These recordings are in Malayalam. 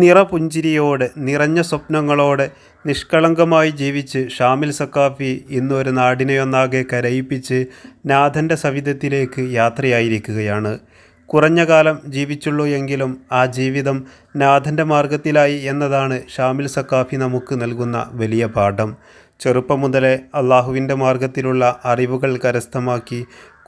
നിറപുഞ്ചിരിയോടെ നിറഞ്ഞ സ്വപ്നങ്ങളോടെ നിഷ്കളങ്കമായി ജീവിച്ച് ഷാമിൽ സക്കാഫി ഇന്നൊരു നാടിനെയൊന്നാകെ കരയിപ്പിച്ച് നാഥന്റെ സവിധത്തിലേക്ക് യാത്രയായിരിക്കുകയാണ്. കുറഞ്ഞ കാലം ജീവിച്ചുള്ളൂ എങ്കിലും ആ ജീവിതം നാഥന്റെ മാർഗത്തിലായി എന്നതാണ് ഷാമിൽ സക്കാഫി നമുക്ക് നൽകുന്ന വലിയ പാഠം. ചെറുപ്പം മുതലേ അള്ളാഹുവിന്റെ മാർഗത്തിലുള്ള അറിവുകൾ കരസ്ഥമാക്കി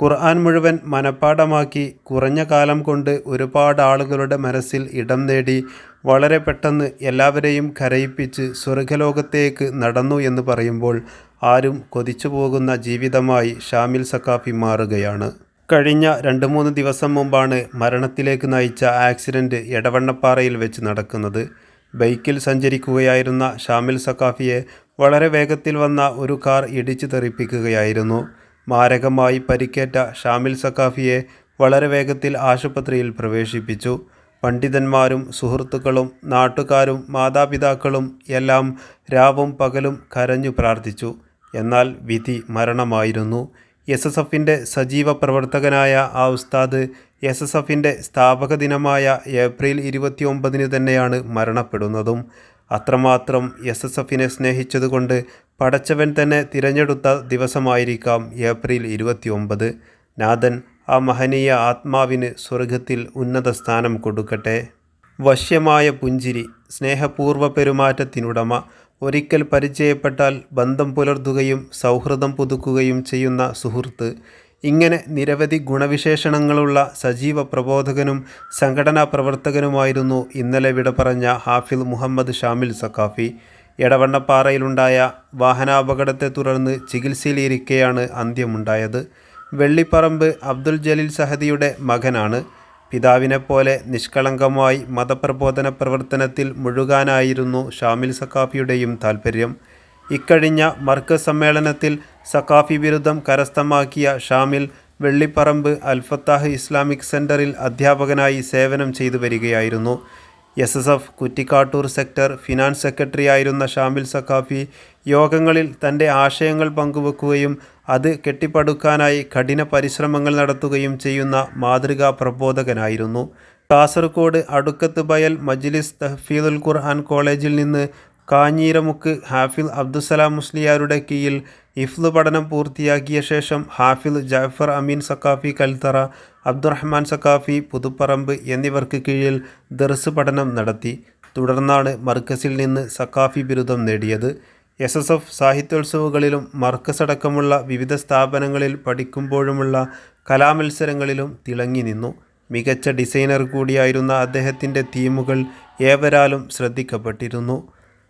ഖുർആൻ മുഴുവൻ മനഃപ്പാഠമാക്കി കുറഞ്ഞ കാലം കൊണ്ട് ഒരുപാട് ആളുകളുടെ മനസ്സിൽ ഇടം നേടി വളരെ പെട്ടെന്ന് എല്ലാവരെയും കരയിപ്പിച്ച് സ്വർഗലോകത്തേക്ക് നടന്നു എന്ന് പറയുമ്പോൾ ആരും കൊതിച്ചു പോകുന്ന ജീവിതമായി ഷാമിൽ സക്കാഫി മാറുകയാണ്. കഴിഞ്ഞ രണ്ട് മൂന്ന് ദിവസം മുമ്പാണ് മരണത്തിലേക്ക് നയിച്ച ആക്സിഡന്റ് എടവണ്ണപ്പാറയിൽ വെച്ച് നടക്കുന്നത്. ബൈക്കിൽ സഞ്ചരിക്കുകയായിരുന്ന ഷാമിൽ സക്കാഫിയെ വളരെ വേഗത്തിൽ വന്ന ഒരു കാർ ഇടിച്ചു തെറിപ്പിക്കുകയായിരുന്നു. മാരകമായി പരിക്കേറ്റ ഷാമിൽ സക്കാഫിയെ വളരെ വേഗത്തിൽ ആശുപത്രിയിൽ പ്രവേശിപ്പിച്ചു. പണ്ഡിതന്മാരും സുഹൃത്തുക്കളും നാട്ടുകാരും മാതാപിതാക്കളും എല്ലാം രാവും പകലും കരഞ്ഞു പ്രാർത്ഥിച്ചു. എന്നാൽ വിധി മരണമായിരുന്നു. എസ് എസ് എഫിന്റെ സജീവ പ്രവർത്തകനായ ആ ഉസ്താദ് എസ് എസ് എഫിന്റെ സ്ഥാപക ദിനമായ ഏപ്രിൽ ഇരുപത്തിയൊമ്പതിന് തന്നെയാണ് മരണപ്പെടുന്നതും. അത്രമാത്രം എസ് എസ് എഫിനെ സ്നേഹിച്ചതുകൊണ്ട് പടച്ചവൻ തന്നെ തിരഞ്ഞെടുത്ത ദിവസമായിരിക്കാം ഏപ്രിൽ ഇരുപത്തിയൊമ്പത്. നാഥൻ ആ മഹനീയ ആത്മാവിന് സ്വർഗത്തിൽ ഉന്നത സ്ഥാനം കൊടുക്കട്ടെ. വശ്യമായ പുഞ്ചിരി സ്നേഹപൂർവ പെരുമാറ്റത്തിനുടമ ഒരിക്കൽ പരിചയപ്പെട്ടാൽ ബന്ധം പുലർത്തുകയും സൗഹൃദം പുതുക്കുകയും ചെയ്യുന്ന സുഹൃത്ത് ഇങ്ങനെ നിരവധി ഗുണവിശേഷണങ്ങളുള്ള സജീവ പ്രബോധകനും സംഘടനാ പ്രവർത്തകനുമായിരുന്നു ഇന്നലെ വിട പറഞ്ഞ ഹാഫിൽ മുഹമ്മദ് ഷാമിൽ സക്കാഫി എടവണ്ണപ്പാറയിലുണ്ടായ വാഹനാപകടത്തെ തുടർന്ന് ചികിത്സയിലിരിക്കെയാണ് അന്ത്യമുണ്ടായത്. വെള്ളിപ്പറമ്പ് അബ്ദുൽ ജലീൽ സഹദിയുടെ മകനാണ്. പിതാവിനെപ്പോലെ നിഷ്കളങ്കമായി മതപ്രബോധന പ്രവർത്തനത്തിൽ മുഴുകാനായിരുന്നു ഷാമിൽ സക്കാഫിയുടെയും താൽപ്പര്യം ഇക്കഴിഞ്ഞ മർക്കസ് സമ്മേളനത്തിൽ സക്കാഫി ബിരുദം കരസ്ഥമാക്കിയ ഷാമിൽ വെള്ളിപ്പറമ്പ് അൽഫത്താഹ് ഇസ്ലാമിക് സെന്ററിൽ അധ്യാപകനായി സേവനം ചെയ്തു വരികയായിരുന്നു. S S F Kuttikkattoor sector finance secretary ആയിരുന്ന ഷാമിൽ സഖാഫി യോഗങ്ങളിൽ തന്റെ ആശയങ്ങൾ പങ്കുവെക്കുകയും അത് കെട്ടിപ്പടുക്കാനായി കഠിന പരിശ്രമങ്ങൾ നടത്തുകയും ചെയ്യുന്ന മാതൃകാ പ്രബോധകനായിരുന്നു. കാസർഗോഡ് അടുക്കത്ത് ബയൽ മജ്ലിസ് തഹഫീദുൽ ഖുർആൻ കോളേജിൽ നിന്ന് കാഞ്ഞീരമുക്ക് ഹാഫിൽ അബ്ദുസലാം മുസ്ലിയാരുടെ കീഴിൽ ഇഫ്ലു പഠനം പൂർത്തിയാക്കിയ ശേഷം ഹാഫിൽ ജാഫർ അമീൻ സക്കാഫി കൽത്തറ അബ്ദുറഹ്മാൻ സക്കാഫി പുതുപ്പറമ്പ് എന്നിവർക്ക് കീഴിൽ ദർസ് പഠനം നടത്തി. തുടർന്നാണ് മർക്കസിൽ നിന്ന് സക്കാഫി ബിരുദം നേടിയത്. എസ് എസ് എഫ് സാഹിത്യോത്സവങ്ങളിലും മർക്കസ് അടക്കമുള്ള വിവിധ സ്ഥാപനങ്ങളിൽ പഠിക്കുമ്പോഴുമുള്ള കലാമത്സരങ്ങളിലും തിളങ്ങി നിന്നു. മികച്ച ഡിസൈനർ കൂടിയായിരുന്ന അദ്ദേഹത്തിന്റെ തീമുകൾ ഏവരാലും ശ്രദ്ധിക്കപ്പെട്ടിരുന്നു.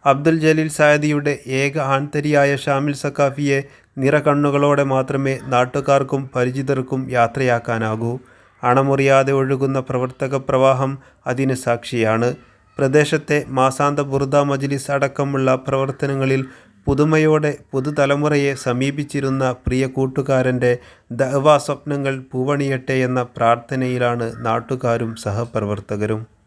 അബ്ദുൽ ജലീൽ സായദിയുടെ ഏക ആൺതരിയായ ഷാമിൽ സക്കാഫിയെ നിറകണ്ണുകളോടെ മാത്രമേ നാട്ടുകാർക്കും പരിചിതർക്കും യാത്രയാക്കാനാകൂ. അണമുറിയാതെ ഒഴുകുന്ന പ്രവർത്തക പ്രവാഹം അതിന് സാക്ഷിയാണ്. പ്രദേശത്തെ മാസാന്ത ബുർദ മജ്ലിസ് അടക്കമുള്ള പ്രവർത്തനങ്ങളിൽ പുതുമയോടെ പുതുതലമുറയെ സമീപിച്ചിരുന്ന പ്രിയ കൂട്ടുകാരന്റെ ദഹ്വാ സ്വപ്നങ്ങൾ പൂവണിയട്ടെ എന്ന പ്രാർത്ഥനയിലാണ് നാട്ടുകാരും സഹപ്രവർത്തകരും.